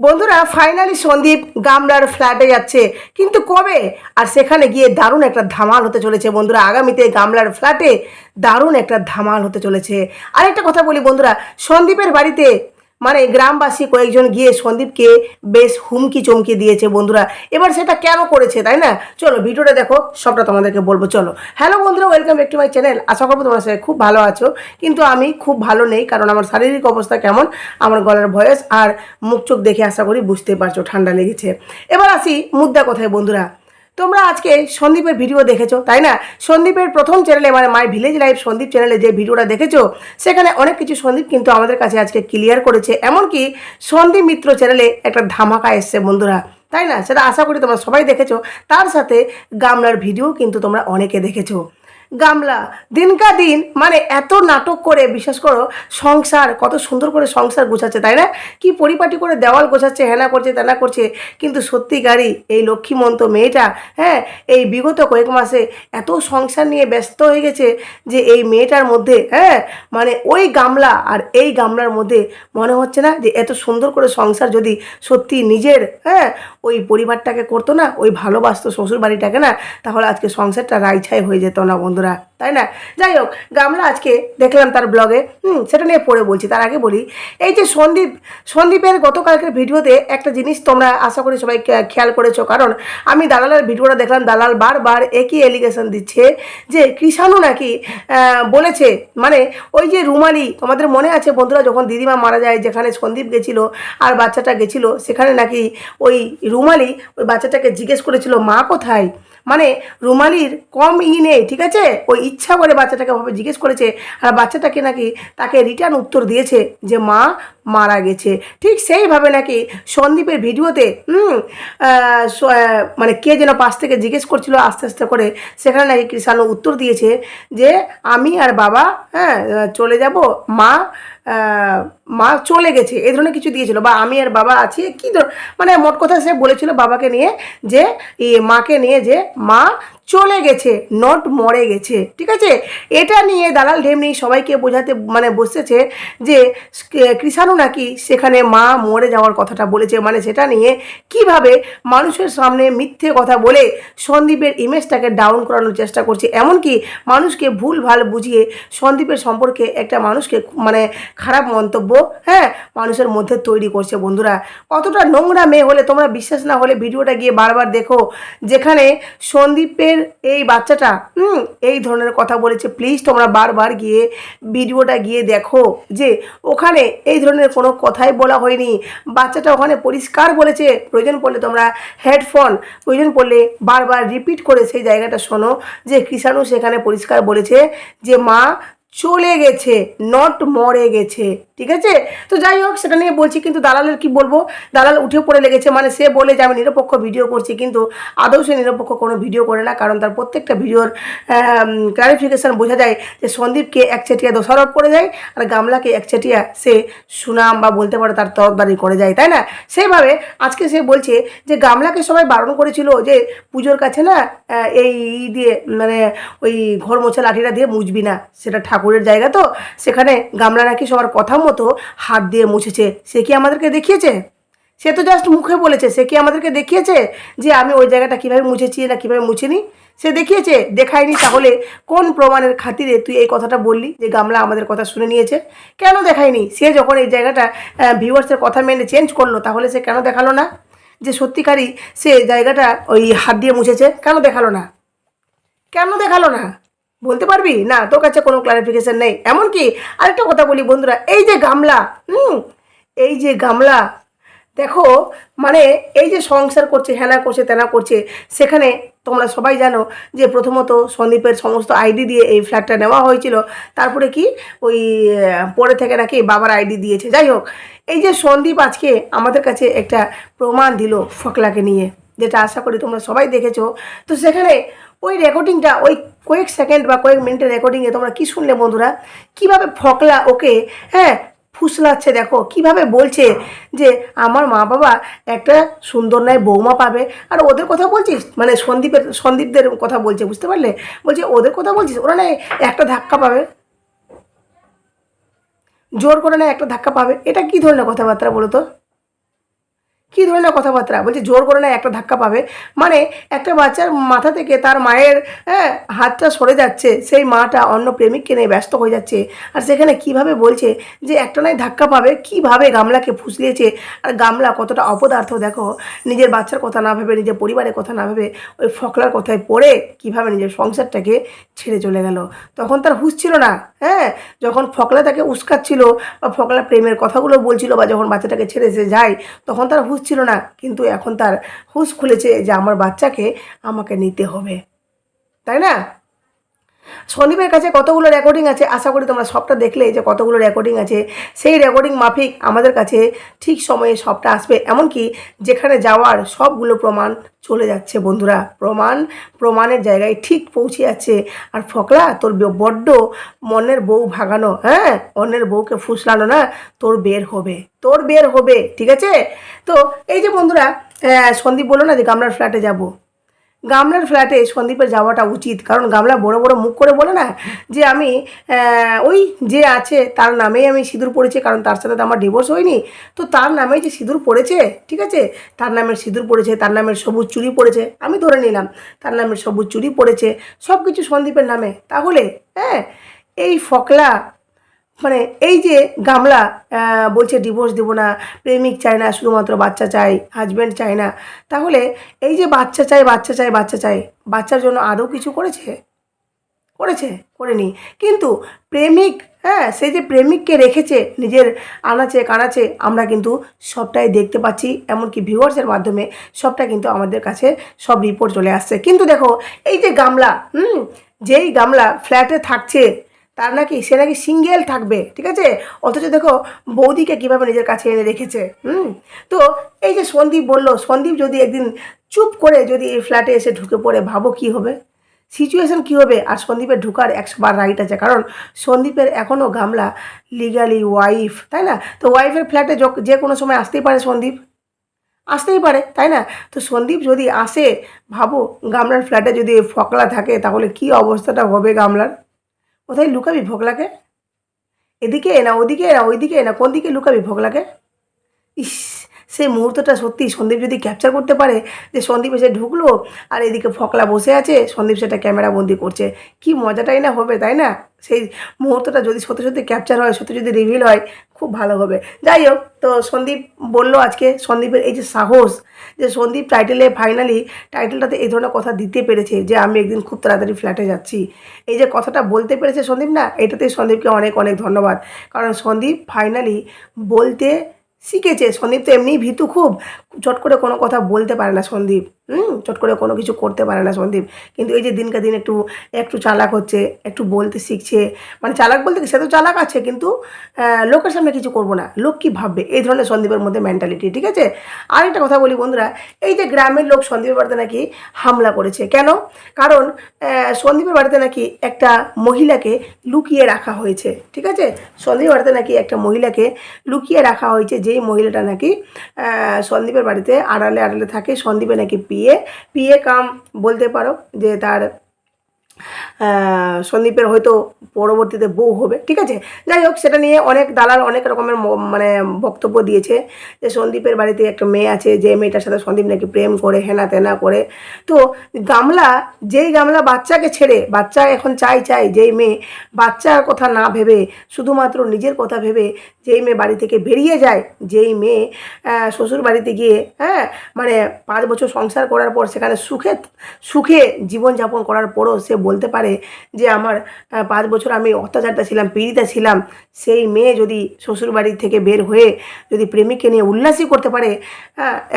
বন্ধুরা ফাইনালি সন্দীপ গামলার ফ্ল্যাটে যাচ্ছে। কিন্তু কবে? আর সেখানে গিয়ে দারুণ একটা ধামাল হতে চলেছে বন্ধুরা। আগামীতে গামলার ফ্ল্যাটে দারুণ একটা ধামাল হতে চলেছে। আর একটা কথা বলি বন্ধুরা, সন্দীপের বাড়িতে মানে গ্রামবাসী কয়েকজন গিয়ে সন্দীপকে বেশ হুমকি চমকি দিয়েছে বন্ধুরা। এবার সেটা কেন করেছে, তাই না? চলো, ভিডিওটা দেখো, সবটা তোমাদেরকে বলব, চলো। হ্যালো বন্ধুরা welcome back to my channel আশা করব তোমার সাথে খুব ভালো আছো। কিন্তু আমি খুব ভালো নেই, কারণ আমার শারীরিক অবস্থা কেমন, আমার গলার ভয়েস আর মুখ চোখ দেখে আশা করি বুঝতে পারছ, ঠান্ডা লেগেছে। এবার আসি মুদ্রা কথায়, বন্ধুরা। তোমরা আজকে সন্দীপের ভিডিও দেখেছ, তাই না? সন্দীপের প্রথম চ্যানেলে মানে মাই ভিলেজ লাইফ সন্দীপ চ্যানেলে যে ভিডিওটা দেখেছ, সেখানে অনেক কিছু সন্দীপ কিন্তু আমাদের কাছে আজকে ক্লিয়ার করেছে। এমনকি সন্দীপ মিত্র চ্যানেলে একটা ধামাকা এসছে বন্ধুরা, তাই না? সেটা আশা করি তোমরা সবাই দেখেছ। তার সাথে গামলার ভিডিও কিন্তু তোমরা অনেকে দেখেছ। গামলা। দিনকা দিন মানে এত নাটক করে বিশেষ করো, সংসার, কত সুন্দর করে সংসার গোছাচ্ছে, তাই না? কি পরিপাটি করে দেওয়াল গোছাচ্ছে, হেনা করছে, তেনা করছে, কিন্তু সত্যিকারই এই লক্ষ্মীমন্ত মেয়েটা হ্যাঁ এই বিগত কয়েক মাসে এত সংসার নিয়ে ব্যস্ত হয়ে গেছে যে এই মেয়েটার মধ্যে হ্যাঁ মানে ওই গামলা আর এই গামলার মধ্যে মনে হচ্ছে না যে এত সুন্দর করে সংসার যদি সত্যি নিজের হ্যাঁ ওই পরিবারটাকে করতো না, ওই ভালোবাসতো শ্বশুর বাড়িটাকে না, তাহলে আজকে সংসারটা রাইছাই হয়ে যেত না বন্ধুরা, তাই না? যাই হোক, গামলা আজকে দেখলাম তার ব্লগে হুম, সেটা নিয়ে পড়ে বলছি, তার আগে বলি, এই যে সন্দীপ, সন্দীপের গতকালকের ভিডিওতে একটা জিনিস তোমরা আশা করি সবাই খেয়াল করেছ, কারণ আমি দালালের ভিডিওটা দেখলাম, দালাল বারবার একই এলিগেশন দিচ্ছে যে কৃষাণু নাকি বলেছে মানে ওই যে রুমালি, তোমাদের মনে আছে বন্ধুরা, যখন দিদিমা মারা যায়, যেখানে সন্দীপ গেছিল আর বাচ্চাটা গেছিল, সেখানে নাকি ওই রুমালি, ওই বাচ্চাটাকে জিজ্ঞেস করেছিল, মা কোথায়? মানে রুমালির কম ই নেই, ঠিক আছে? ওই ইচ্ছা করে বাচ্চাটাকে ভাবে জিজ্ঞেস করেছে, আর বাচ্চাটাকে নাকি তাকে রিটার্ন উত্তর দিয়েছে যে, মা মারা গেছে। ঠিক সেইভাবে নাকি সন্দীপের ভিডিওতে মানে কে যেন পাশ থেকে জিজ্ঞেস করছিল আস্তে আস্তে করে, সেখানে নাকি কৃষাণু উত্তর দিয়েছে যে, আমি আর বাবা হ্যাঁ চলে যাব, মা মা চলে গেছে। এ ধরনের কিছু দিয়েছিল বা আমি আর বাবা আছি, কী ধর মানে মোট কথা সে বলেছিল বাবাকে নিয়ে যে মাকে নিয়ে যে, মা চলে গেছে নট মরে গেছে। ঠিক আছে? এটা নিয়ে দালাল ঢেমনি সবাইকে বোঝাতে মানে বসেছে যে কৃষাণু নাকি সেখানে মা মরে যাওয়ার কথাটা বলেছে? মানে সেটা নিয়ে কীভাবে মানুষের সামনে মিথ্যে কথা বলে সন্দীপের ইমেজটাকে ডাউন করানোর চেষ্টা করছে? এমনকি মানুষকে ভুল ভালো বুঝিয়ে সন্দীপের সম্পর্কে একটা মানুষকে মানে খারাপ মন্তব্য হ্যাঁ মানুষের মধ্যে তৈরি করছে বন্ধুরা। কতটা নোংরা মেয়ে হলে তোমরা বিশ্বাস না হলে ভিডিওটা গিয়ে বারবার দেখো। যেখানে সন্দীপের এই বাচ্চাটা, হুম, এই ধরনের কথা বলেছে। প্লিজ তোমরা বারবার গিয়ে ভিডিওটা গিয়ে দেখো যে ওখানে এই ধরনের কোনো কথাই বলা হয়নি। বাচ্চাটা ওখানে পরিষ্কার বলেছে। প্রয়োজন পড়লে তোমরা হেডফোন প্রয়োজন পড়লে বারবার রিপিট করে সেই জায়গাটা শোনো যে কৃষাণু সেখানে পরিষ্কার বলেছে যে মা চলে গেছে নট মরে গেছে। ঠিক আছে? তো যাই হোক, সেটা নিয়ে বলছি, কিন্তু দালালের কি বলব? দালাল উঠে পড়ে লেগেছে মানে সে বলে যে, আমি নিরপেক্ষ ভিডিও করছি। কিন্তু আদৌ সে নিরপেক্ষ কোনো ভিডিও করে না, কারণ তার প্রত্যেকটা ভিডিওর ক্লারিফিকেশান বোঝা যায় যে, সন্দীপকে একচেটিয়া দোষারোপ করে যায় আর গামলাকে একচেটিয়া সে সুনাম বা বলতে পারে তার তরফদারি করে যায় তাই না? সেইভাবে আজকে সে বলছে যে, গামলাকে সবাই বারণ করেছিল যে, পুজোর কাছে না এই দিয়ে মানে ওই ঘর মোছা লাঠিটা দিয়ে মুছবি না, সেটা ঠাকুরের জায়গা তো, সেখানে গামলা নাকি সবার কথা মতো হাত দিয়ে মুছেছে। সে কি আমাদেরকে দেখিয়েছে? সে তো জাস্ট মুখে বলেছে। সে কি আমাদেরকে দেখিয়েছে যে আমি ওই জায়গাটা কীভাবে মুছেছি না কীভাবে মুছিনি? সে দেখিয়েছে। দেখায়নি তাহলে কোন প্রমাণের খাতিরে তুই এই কথাটা বললি যে গামলা আমাদের কথা শুনে নিয়েছে? কেন দেখায়নি? সে যখন এই জায়গাটা ভিউয়ার্সের কথা মেনে চেঞ্জ করল, তাহলে সে কেন দেখাল না? যে সত্যিকারই সে জায়গাটা ওই হাত দিয়ে মুছেছে, কেন দেখাল না? কেন দেখাল না? বলতে পারবি? না, তোর কাছে কোনো ক্লারিফিকেশন নেই। এমনকি আরেকটা কথা বলি বন্ধুরা, এই যে গামলা, হুম, এই যে গামলা, দেখো মানে এই যে সংসার করছে, হেনা করছে, তেনা করছে, সেখানে তোমরা সবাই জানো যে প্রথমত সন্দীপের সমস্ত আইডি দিয়ে এই ফ্ল্যাটটা নেওয়া হয়েছিল। তারপরে কি? ওই পরে থেকে নাকি বাবার আইডি দিয়েছে। যাই হোক, এই যে সন্দীপ আজকে আমাদের কাছে একটা প্রমাণ দিল ফকলাকে নিয়ে, যেটা আশা করি তোমরা সবাই দেখেছ। তো সেখানে ওই রেকর্ডিংটা ওই কয়েক সেকেন্ড বা কয়েক মিনিটের রেকর্ডিংয়ে তোমরা কি শুনলে বন্ধুরা? কীভাবে ফকলা ওকে হ্যাঁ ফুসলাচ্ছে দেখো, কীভাবে বলছে যে আমার মা বাবা একটা সুন্দর নয় বৌমা পাবে? আর ওদের কথা বলছিস? মানে সন্দীপের, সন্দীপদের কথা বলছে, বুঝতে পারলে? বলছে, ওদের কথা বলছিস? ওরা না একটা ধাক্কা পাবে। জোর করে না একটা ধাক্কা পাবে। এটা কি ধরনের কথাবার্তা বলো তো কী ধরনের কথাবার্তা? বলছে, জোর করে না একটা ধাক্কা পাবে। মানে একটা বাচ্চার মাথা থেকে তার মায়ের হ্যাঁ হাতটা সরে যাচ্ছে, সেই মাটা অন্য প্রেমিককে নিয়ে ব্যস্ত হয়ে যাচ্ছে। আর সেখানে কীভাবে বলছে যে, একটা নাই ধাক্কা পাবে, কীভাবে গামলাকে ফুসলিয়েছে? আর গামলা কতটা অপদার্থ, দেখো। নিজের বাচ্চার কথা না ভেবে, নিজের পরিবারের কথা না ভেবে, ওই ফকলার কথায় পড়ে কীভাবে নিজের সংসারটাকে ছেড়ে চলে গেল। তখন তার হুঁশ ছিল না হ্যাঁ? যখন ফকলা তাকে উস্কাচ্ছিল বা ফকলা প্রেমের কথাগুলো বলছিল বা যখন বাচ্চাটাকে ছেড়ে সে যায়, তখন তার হুঁশ ছিল না, কিন্তু এখন তার হুঁশ খুলেছে যে আমার বাচ্চাকে আমাকে নিতে হবে। তাই না? সন্দীপের কাছে কতগুলো রেকর্ডিং আছে? আশা করি তোমরা সবটা দেখলে যে কতগুলো রেকর্ডিং আছে। সেই রেকর্ডিং মাফিক আমাদের কাছে ঠিক সময়ে সবটা আসবে। এমনকি যেখানে যাওয়ার সবগুলো প্রমাণ চলে যাচ্ছে বন্ধুরা। প্রমাণ, প্রমাণের জায়গায় ঠিক পৌঁছে যাচ্ছে। আর ফকলা তোর বড্ড মনের বউ ভাগানো হ্যাঁ? অন্যের বউকে ফুসলানো না, তোর বের হবে। তোর বের হবে, ঠিক আছে? তো এই যে বন্ধুরা সন্দীপ বলল না যে গামলার ফ্ল্যাটে যাব। গামলার ফ্ল্যাটে সন্দীপের যাওয়াটা উচিত। কারণ গামলা বড় বড় মুখ করে বলে না যে আমি ওই যে আছে, তার নামেই আমি সিঁদুর পড়েছি, কারণ তার সাথে তো আমার ডিভোর্স হয়নি। তো তার নামেই যে সিঁদুর পড়েছে, ঠিক আছে? তার নামের সিঁদুর পড়েছে, তার নামের সবুজ চুড়ি পড়েছে, আমি ধরে নিলাম, তার নামের সবুজ চুরি পড়েছে সব কিছু সন্দীপের নামে। তাহলে হ্যাঁ এই ফকলা মানে এই যে গামলা বলছে ডিভোর্স দেবো না, প্রেমিক চায় না, শুধুমাত্র বাচ্চা চাই হাজব্যান্ড চায় না, তাহলে এই যে বাচ্চা চাই বাচ্চা চাই বাচ্চা চাই বাচ্চার জন্য আদৌ কিছু করেছে? করেছে, করেনি। কিন্তু প্রেমিক হ্যাঁ সে যে প্রেমিককে রেখেছে, নিজের আনাচে, কানাচে, আমরা কিন্তু সবটাই দেখতে পাচ্ছি, এমনকি ভিউয়ার্সের মাধ্যমে সবটা কিন্তু আমাদের কাছে সব রিপোর্ট চলে আসছে। কিন্তু দেখো, এই যে গামলা, হুম, যেই গামলা ফ্ল্যাটে থাকছে তার নাকি, সে নাকি সিঙ্গেল থাকবে, ঠিক আছে? অথচ দেখো, বৌদিকে কীভাবে নিজের কাছে এনে রেখেছে, হুম? তো এই যে সন্দীপ বলল, সন্দীপ যদি একদিন চুপ করে যদি এই ফ্ল্যাটে এসে ঢুকে পড়ে, ভাবো কী হবে? সিচুয়েশন কী হবে? আর সন্দীপের ঢুকার একশো বার রাইট আছে, কারণ সন্দীপের এখনও গামলা লিগালি ওয়াইফ তাই না? তো ওয়াইফের ফ্ল্যাটে যে কোনো সময় আসতেই পারে সন্দীপ। আসতেই পারে, তাই না? তো সন্দীপ যদি আসে, ভাবো, গামলার ফ্ল্যাটে যদি ফকলা থাকে, তাহলে কি অবস্থাটা হবে গামলার? কোথায় লুকাবি ফকলাকে এদিকে না, ওদিকে না, ওইদিকে না, কোন দিকে লুকাবি ফকলাকে ইস, সেই মুহূর্তটা সত্যি সন্দীপ যদি ক্যাপচার করতে পারে যে সন্দীপ এসে ঢুকলো আর এদিকে ফকলা বসে আছে, সন্দীপ সেটা ক্যামেরা বন্দি করছে। কি মজাটাই না হবে, তাই না? সেই মুহূর্তটা যদি সত্যি সত্যি ক্যাপচার হয়, সত্যি যদি রিভিল হয় খুব ভালো হবে। যাই হোক, তো সন্দীপ বলল আজকে সন্দীপের এই যে সাহস, যে সন্দীপ টাইটেলে ফাইনালি টাইটেলটাতে এই ধরনের কথা দিতে পেরেছে, যে আমি একদিন খুব তাড়াতাড়ি ফ্ল্যাটে যাচ্ছি। এই যে কথাটা বলতে পেরেছে সন্দীপ না এটাতে সন্দীপকে অনেক অনেক ধন্যবাদ। কারণ সন্দীপ ফাইনালি বলতে শিখেছে। সন্দীপ তো এমনিই ভীতু খুব, চট করে কোনো কথা বলতে পারে না সন্দীপ। হুম? চট করে কোনো কিছু করতে পারে না সন্দীপ। কিন্তু এই যে দিনকে দিন একটু একটু চালাক হচ্ছে, একটু বলতে শিখছে মানে চালাক বলতে সে তো চালাক আছে, কিন্তু লোকের সামনে কিছু করব না। লোক কী ভাববে? এই ধরনের সন্দীপের মধ্যে মেন্টালিটি ঠিক আছে? আর একটা কথা বলি বন্ধুরা, এই যে গ্রামের লোক সন্দীপের বাড়িতে নাকি হামলা করেছে। কেন? কারণ সন্দীপের বাড়িতে নাকি একটা মহিলাকে লুকিয়ে রাখা হয়েছে, ঠিক আছে? সন্দীপের বাড়িতে নাকি একটা মহিলাকে লুকিয়ে রাখা হয়েছে, যেই মহিলাটা নাকি সন্দীপের বাড়িতে আড়ালে আড়ালে থাকে, সন্দীপে নাকি পিয়ে পিয়ে কাম বলতে পারো যে তার সন্দীপের হয়তো পরবর্তীতে বউ হবে, ঠিক আছে? যাই হোক, সেটা নিয়ে অনেক দালাল অনেক রকমের মানে বক্তব্য দিয়েছে যে সন্দীপের বাড়িতে একটা মেয়ে আছে, যে মেয়েটার সাথে সন্দীপ নাকি প্রেম করে, হেনা তেনা করে। তো গামলা, যেই গামলা বাচ্চাকে ছেড়ে, বাচ্চা এখন চাই চাই, যেই মেয়ে বাচ্চার কথা না ভেবে, শুধুমাত্র নিজের কথা ভেবে যেই মেয়ে বাড়ি থেকে বেরিয়ে যায়, যেই মেয়ে শ্বশুর বাড়িতে গিয়ে হ্যাঁ মানে পাঁচ বছর সংসার করার পর সেখানে সুখে সুখে জীবনযাপন করার পরও সে বলতে পারে যে আমার পাঁচ বছর আমি অত্যাচারটা ছিলাম, পীড়িতা ছিলাম, সেই মেয়ে যদি শ্বশুরবাড়ি থেকে বের হয়ে যদি প্রেমিককে নিয়ে উল্লাসই করতে পারে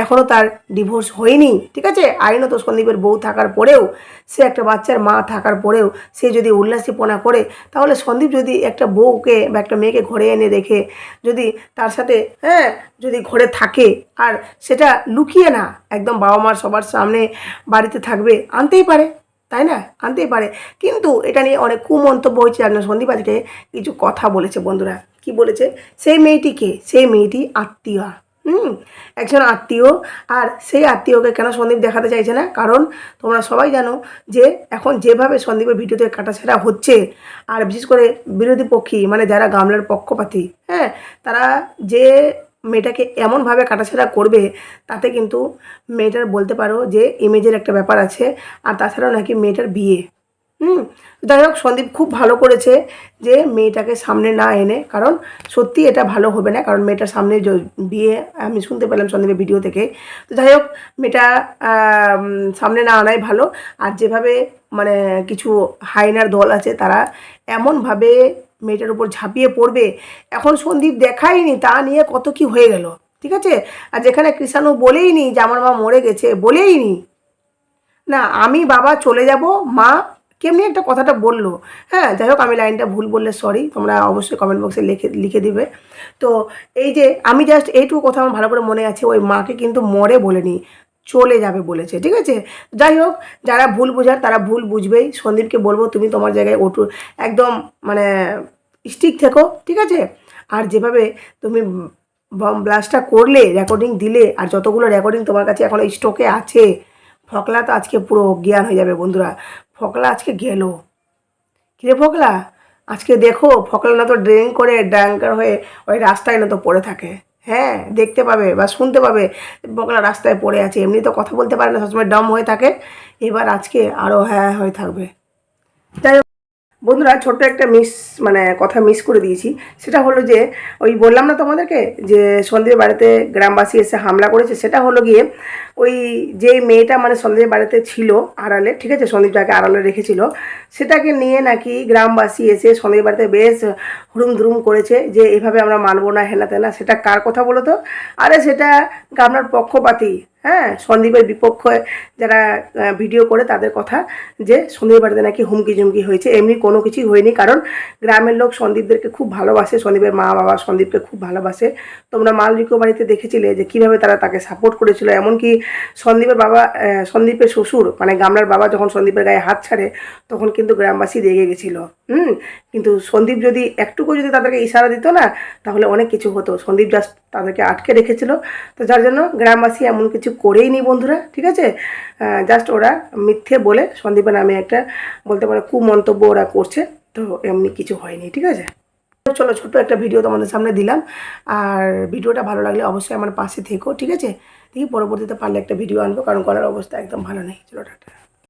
এখনও তার ডিভোর্স হয়নি, ঠিক আছে? আইনত সন্দীপের বউ থাকার পরেও, সে একটা বাচ্চার মা থাকার পরেও সে যদি উল্লাসীপনা করে, তাহলে সন্দীপ যদি একটা বউকে বা একটা মেয়েকে ঘরে এনে রেখে যদি তার সাথে হ্যাঁ যদি ঘরে থাকে, আর সেটা লুকিয়ে না, একদম বাবা মার সবার সামনে বাড়িতে থাকবে, আনতেই পারে। তাই না? আনতেই পারে। কিন্তু এটা নিয়ে অনেক কুমন্তব্য হয়েছে একজন সন্দীপ আজকে কিছু কথা বলেছে বন্ধুরা। কি বলেছে? সেই মেয়েটিকে, সেই মেয়েটি আত্মীয়া। হুম? একজন আত্মীয়। আর সেই আত্মীয়কে কেন সন্দীপ দেখাতে চাইছে না? কারণ তোমরা সবাই জানো যে এখন যেভাবে সন্দীপের ভিডিওতে কাটাছেড়া হচ্ছে, আর বিশেষ করে বিরোধী পক্ষী মানে যারা গামলার পক্ষপাতী হ্যাঁ? তারা যে মেয়েটাকে এমনভাবে কাটাছেড়া করবে, তাতে কিন্তু মেয়েটার বলতে পারো যে ইমেজের একটা ব্যাপার আছে, আর তাছাড়াও নাকি মেয়েটার বিয়ে। হুম? যাই হোক, সন্দীপ খুব ভালো করেছে যে মেয়েটাকে সামনে না এনে, কারণ সত্যি এটা ভালো হবে না, কারণ মেয়েটার সামনে বিয়ে আমি শুনতে পেলাম সন্দীপের ভিডিও থেকে। তো যাই হোক, মেয়েটা সামনে না আনাই ভালো। আর যেভাবে মানে কিছু হাইনার দল আছে, তারা এমনভাবে মেয়েটার উপর ঝাঁপিয়ে পড়বে। এখন সন্দীপ দেখায়নি, তা নিয়ে কত কি হয়ে গেল। ঠিক আছে? আর যেখানে কৃষাণু বলেই নি যে আমার মা মরে গেছে বলেই নি না আমি বাবা চলে যাব, মা কেমনি একটা কথাটা বলল। হ্যাঁ যাই হোক, আমি লাইনটা ভুল বললে সরি তোমরা অবশ্যই কমেন্ট বক্সে লিখে লিখে দিবে। তো এই যে, আমি জাস্ট এইটুকু কথা আমার ভালো করে মনে আছে, ওই মাকে কিন্তু মরে বলেনি। চলে যাবে বলেছে, ঠিক আছে? যাই হোক, যারা ভুল বোঝার তারা ভুল বুঝবেই। সন্দীপকে বলব, তুমি তোমার জায়গায় ওটু একদম মানে স্টিক থেকো, ঠিক আছে? আর যেভাবে তুমি বম ব্লাস্টটা করলে রেকর্ডিং দিলে, আর যতগুলো রেকর্ডিং তোমার কাছে এখন স্টকে আছে, ফকলা তো আজকে পুরো জ্ঞান হয়ে যাবে বন্ধুরা। ফকলা আজকে গেল। কিরে ফকলা? আজকে দেখো, ফকলা না তো ড্রিঙ্ক করে ড্যাঙ্কার হয়ে ওই রাস্তায় না তো পড়ে থাকে। হ্যাঁ দেখতে পাবে বা শুনতে পাবে। বকলা রাস্তায় পড়ে আছে, এমনি তো কথা বলতে পারে না, সবসময় ডম হয়ে থাকে। এবার আজকে আরও হ্যাঁ হয়ে থাকবে। যাই বন্ধুরা, ছোট্ট একটা মিস মানে কথা মিস করে দিয়েছি। সেটা হলো যে, ওই বললাম না তোমাদেরকে যে সন্দীপের বাড়িতে গ্রামবাসী এসে হামলা করেছে, সেটা হলো গিয়ে ওই যে মেয়েটা মানে সন্দীপের বাড়িতে ছিল আড়ালে, ঠিক আছে, সন্দীপ যাকে আড়ালে রেখেছিল, সেটাকে নিয়ে নাকি গ্রামবাসী এসে সন্দীপের বাড়িতে বেশ হুড়ুম ধুরুম করেছে যে, এভাবে আমরা মানবো না হেনা তেনা সেটা কার কথা বলো তো আরে সেটা আপনার পক্ষপাতী হ্যাঁ সন্দীপের বিপক্ষে যারা ভিডিও করে তাদের কথা যে সন্দীপের বাড়িতে নাকি হুমকি ঝুমকি হয়েছে। এমনি কোনো কিছুই হয়নি, কারণ গ্রামের লোক সন্দীপদেরকে খুব ভালোবাসে, সন্দীপের মা বাবা সন্দীপকে খুব ভালোবাসে। তোমরা মালরিকো বাড়িতে দেখেছিলে যে কীভাবে তারা তাকে সাপোর্ট করেছিল, এমনকি সন্দীপের বাবা সন্দীপের শ্বশুর মানে গামলার বাবা যখন সন্দীপের গায়ে হাত ছাড়ে, তখন কিন্তু গ্রামবাসী রেগে গেছিল। হুম, কিন্তু সন্দীপ যদি একটুকু যদি তাদেরকে ইশারা দিত না, তাহলে অনেক কিছু হতো। সন্দীপ জাস্ট তাদেরকে আটকে রেখেছিল। তো যার জন্য গ্রামবাসী এমন কিছু করেই নি বন্ধুরা, ঠিক আছে? জাস্ট ওরা মিথ্যে বলে সন্দীপের নামে একটা বলতে পারো কুমন্তব্য ওরা করছে, তো এমনি কিছু হয়নি, ঠিক আছে? চলো, ছোট্ট একটা ভিডিও তোমাদের সামনে দিলাম। আর ভিডিওটা ভালো লাগলে অবশ্যই আমার পাশে থেকো, ঠিক আছে? দেখি পরবর্তীতে পারলে একটা ভিডিও আনব, কারণ গলার অবস্থা একদম ভালো নেই। চলো, টাটা।